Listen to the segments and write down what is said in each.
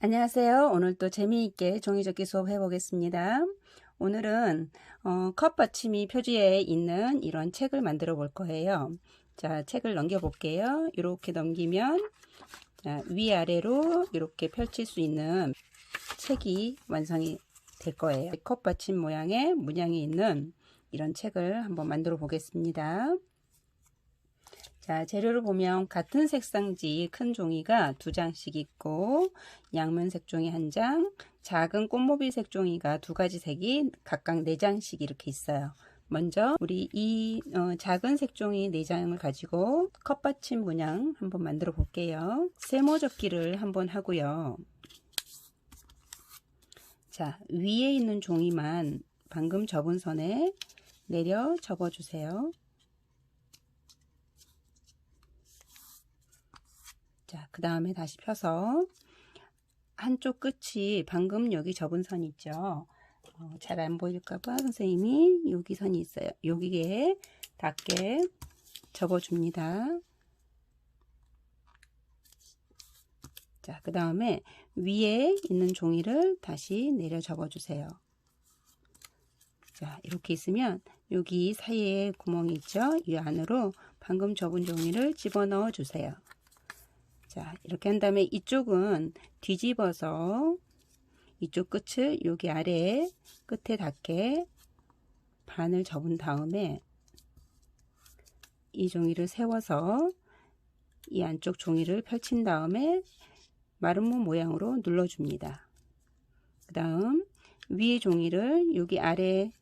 안녕하세요. 오늘도 재미있게 종이접기 수업 해보겠습니다. 오늘은 어, 컵 받침이 표지에 있는 이런 책을 만들어 볼 거예요. 자, 책을 넘겨 볼게요. 이렇게 넘기면 자, 위아래로 이렇게 펼칠 수 있는 책이 완성이 될 거예요. 컵 받침 모양의 문양이 있는 이런 책을 한번 만들어 보겠습니다. 자, 재료를 보면 같은 색상지 큰 종이가 두 장씩 있고 양면 색종이 한 장, 작은 꽃모빌 색종이가 두 가지 색이 각각 네 장씩 이렇게 있어요. 먼저 우리 이 어, 작은 색종이 네 장을 가지고 컵받침 문양 한번 만들어 볼게요. 세모 접기를 한번 하고요. 자, 위에 있는 종이만 방금 접은 선에 내려 접어 주세요. 자, 그 다음에 다시 펴서 한쪽 끝이 방금 여기 접은 선 있죠. 어, 잘안 보일까봐 선생님이 여기 선이 있어요. 여기에 닿게 접어줍니다. 자, 그 다음에 위에 있는 종이를 다시 내려 접어주세요. 자, 이렇게 있으면 여기 사이에 구멍이 있죠? 이 안으로 방금 접은 종이를 집어넣어 주세요. 자, 이렇게 한 다음에 이쪽은 뒤집어서 이쪽 끝을 여기 아래 끝에 닿게 반을 접은 다음에 이 종이를 세워서 이 안쪽 종이를 펼친 다음에 마름모 모양으로 눌러줍니다. 그 다음 위에 종이를 여기 아래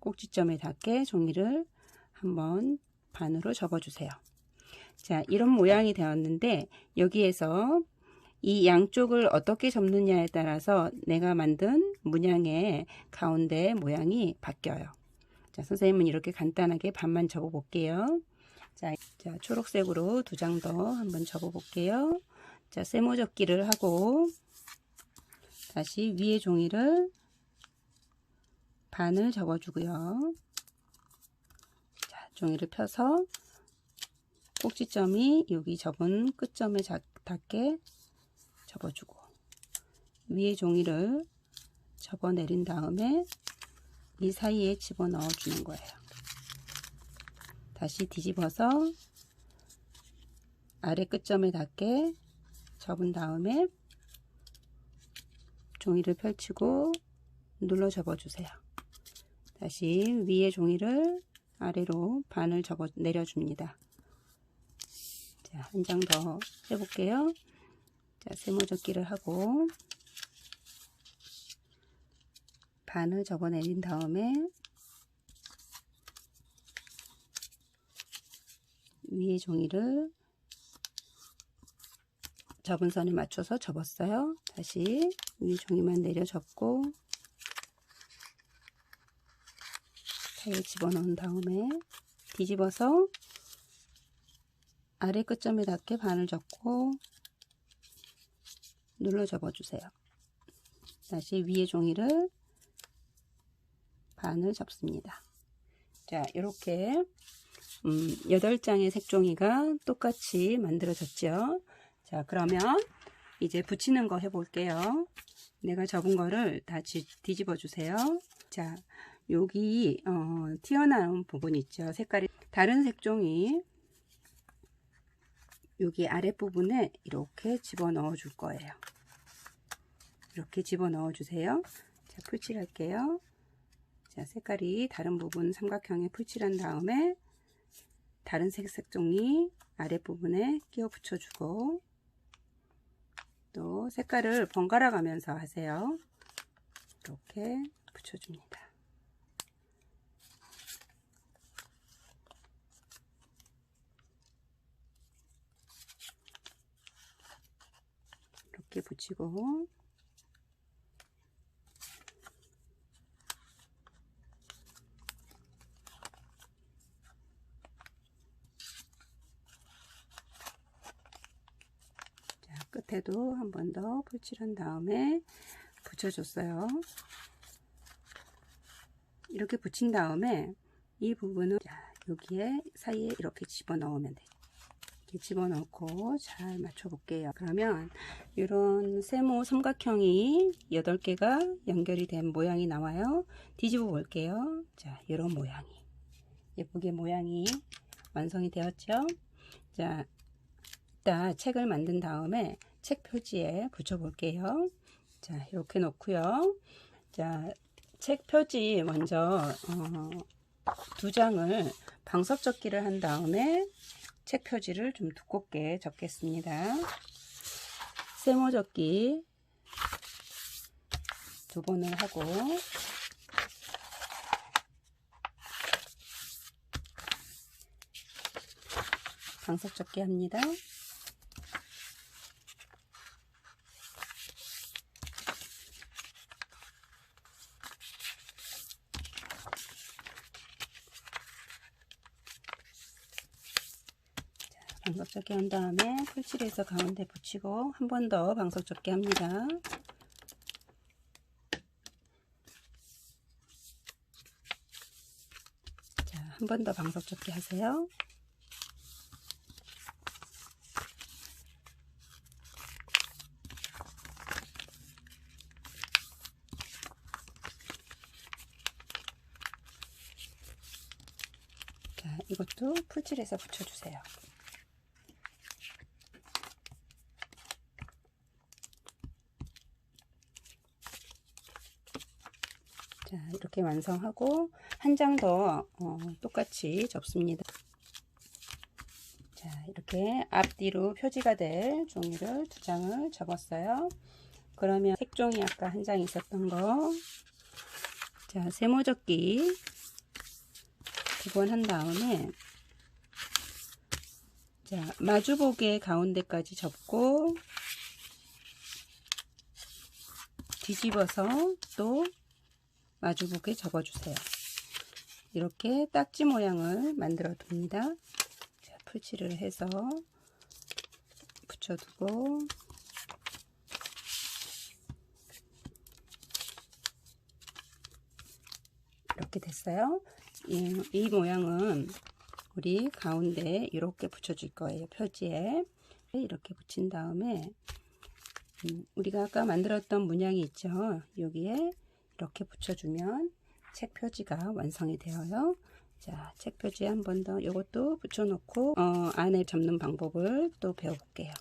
꼭지점에 닿게 종이를 한번 반으로 접어주세요. 자, 이런 모양이 되었는데 여기에서 이 양쪽을 어떻게 접느냐에 따라서 내가 만든 문양의 가운데 모양이 바뀌어요. 자, 선생님은 이렇게 간단하게 반만 접어 볼게요. 자, 자 초록색으로 두 장 더 한번 접어 볼게요. 자, 세모 접기를 하고 다시 위에 종이를 반을 접어 주고요. 자, 종이를 펴서 꼭지점이 여기 접은 끝점에 닿게 접어주고 위에 종이를 접어 내린 다음에 이 사이에 집어넣어 주는 거예요. 다시 뒤집어서 아래 끝점에 닿게 접은 다음에 종이를 펼치고 눌러 접어 주세요. 다시 위에 종이를 아래로 반을 접어 내려줍니다. 자, 한 장 더 해볼게요. 자, 세모접기를 하고 반을 접어내린 다음에 위에 종이를 접은 선에 맞춰서 접었어요. 다시 위에 종이만 내려 접고 사이에 집어넣은 다음에 뒤집어서 아래 끝점에 닿게 반을 접고 눌러 접어주세요. 다시 위에 종이를 반을 접습니다. 자, 이렇게 음, 8장의 색종이가 똑같이 만들어졌죠. 자, 그러면 이제 붙이는 거 해볼게요. 내가 접은 거를 다 뒤집어 주세요. 자, 여기 어, 튀어나온 부분 있죠. 색깔이 다른 색종이 여기 아랫부분에 이렇게 집어넣어 줄 거예요. 이렇게 집어넣어 주세요. 자, 풀칠할게요. 자, 색깔이 다른 부분 삼각형에 풀칠한 다음에 다른 색 색 종이 아랫부분에 끼워 붙여주고 또 색깔을 번갈아 가면서 하세요. 이렇게 붙여줍니다. 이렇게 붙이고 자, 끝에도 한 번 더 풀칠한 다음에 붙여줬어요. 이렇게 붙인 다음에 이 부분은 자, 여기에 사이에 이렇게 집어넣으면 돼. 이렇게 집어넣고 잘 맞춰 볼게요. 그러면 이런 세모 삼각형이 8개가 연결이 된 모양이 나와요. 뒤집어 볼게요. 자, 이런 모양이. 예쁘게 모양이 완성이 되었죠. 자, 이따 책을 만든 다음에 책 표지에 붙여 볼게요. 자, 이렇게 놓고요. 자, 책 표지 먼저 어, 두 장을 방석 접기를 한 다음에 책 표지를 좀 두껍게 접겠습니다. 세모 접기 두 번을 하고 방석 접기 합니다. 방석 접기 한 다음에 풀칠해서 가운데 붙이고 한 번 더 방석 접기 합니다. 자, 한 번 더 방석 접기 하세요. 자, 이것도 풀칠해서 붙여주세요. 자, 이렇게 완성하고 한 장더 어, 똑같이 접습니다. 자, 이렇게 앞뒤로 표지가 될 종이를 두 장을 접었어요. 그러면 색종이 아까 한 장 있었던 거. 자, 세모 접기 두 번 한 다음에 자, 마주보게 가운데까지 접고 뒤집어서 또 마주보게 접어주세요. 이렇게 딱지 모양을 만들어 둡니다. 자, 풀칠을 해서 붙여두고 이렇게 됐어요. 이, 이 모양은 우리 가운데 이렇게 붙여줄 거예요. 표지에 이렇게 붙인 다음에 음, 우리가 아까 만들었던 문양이 있죠. 여기에 이렇게 붙여주면 책 표지가 완성이 되어요. 자, 책 표지에 한 번 더 이것도 붙여놓고 어, 안에 접는 방법을 또 배워볼게요.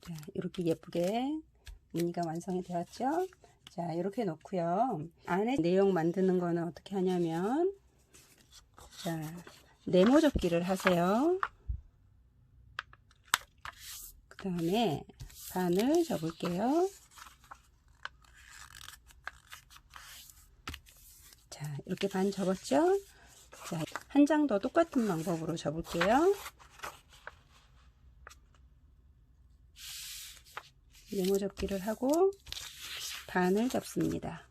자, 이렇게 예쁘게 무늬가 완성이 되었죠. 자, 이렇게 놓고요. 안에 내용 만드는 거는 어떻게 하냐면 자, 네모 접기를 하세요. 그 다음에 반을 접을게요. 자, 이렇게 반 접었죠? 자, 한 장 더 똑같은 방법으로 접을게요. 네모 접기를 하고 반을 접습니다.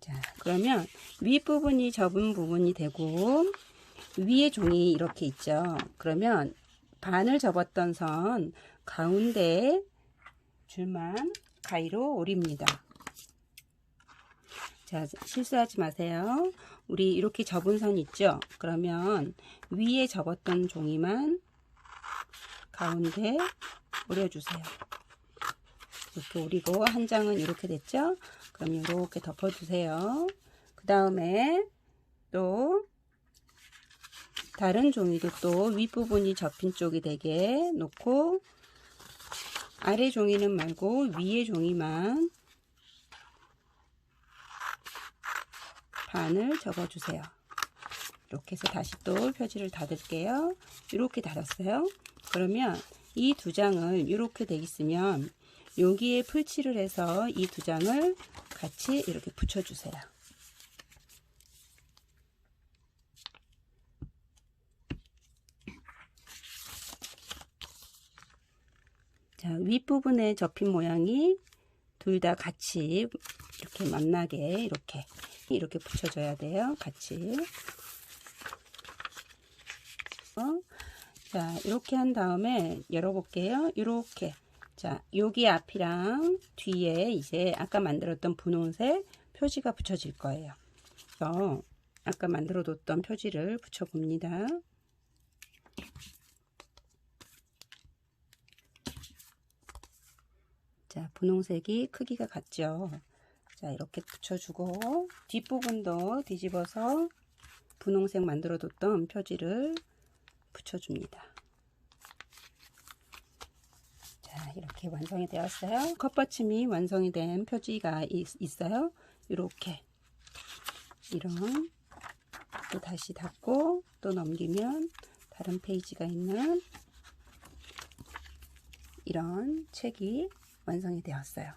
자, 그러면 윗부분이 접은 부분이 되고 위에 종이 이렇게 있죠. 그러면 반을 접었던 선 가운데 줄만 가위로 오립니다. 자, 실수하지 마세요. 우리 이렇게 접은 선 있죠? 그러면 위에 접었던 종이만 가운데 오려주세요. 이렇게 오리고 한 장은 이렇게 됐죠? 그럼 이렇게 덮어주세요. 그 다음에 또 다른 종이도 또 윗부분이 접힌 쪽이 되게 놓고 아래 종이는 말고 위에 종이만 반을 접어주세요. 이렇게 해서 다시 또 표지를 닫을게요. 이렇게 닫았어요. 그러면 이 두 장을 이렇게 돼 있으면 여기에 풀칠을 해서 이 두 장을 같이 이렇게 붙여주세요. 자, 윗부분에 접힌 모양이 둘 다 같이 이렇게 만나게 이렇게 이렇게 붙여줘야 돼요. 같이. 어? 자, 이렇게 한 다음에 열어볼게요. 이렇게. 자, 여기 앞이랑 뒤에 이제 아까 만들었던 분홍색 표지가 붙여질 거예요. 그래서 아까 만들어 뒀던 표지를 붙여 봅니다. 자, 분홍색이 크기가 같죠? 자, 이렇게 붙여주고 뒷부분도 뒤집어서 분홍색 만들어 뒀던 표지를 붙여줍니다. 자, 이렇게 완성이 되었어요. 컵받침이 완성이 된 표지가 있, 있어요. 이렇게 이런 또 다시 닫고 또 넘기면 다른 페이지가 있는 이런 책이 완성이 되었어요.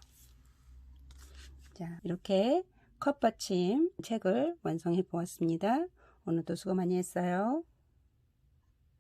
자, 이렇게 컵받침 책을 완성해 보았습니다. 오늘도 수고 많이 했어요.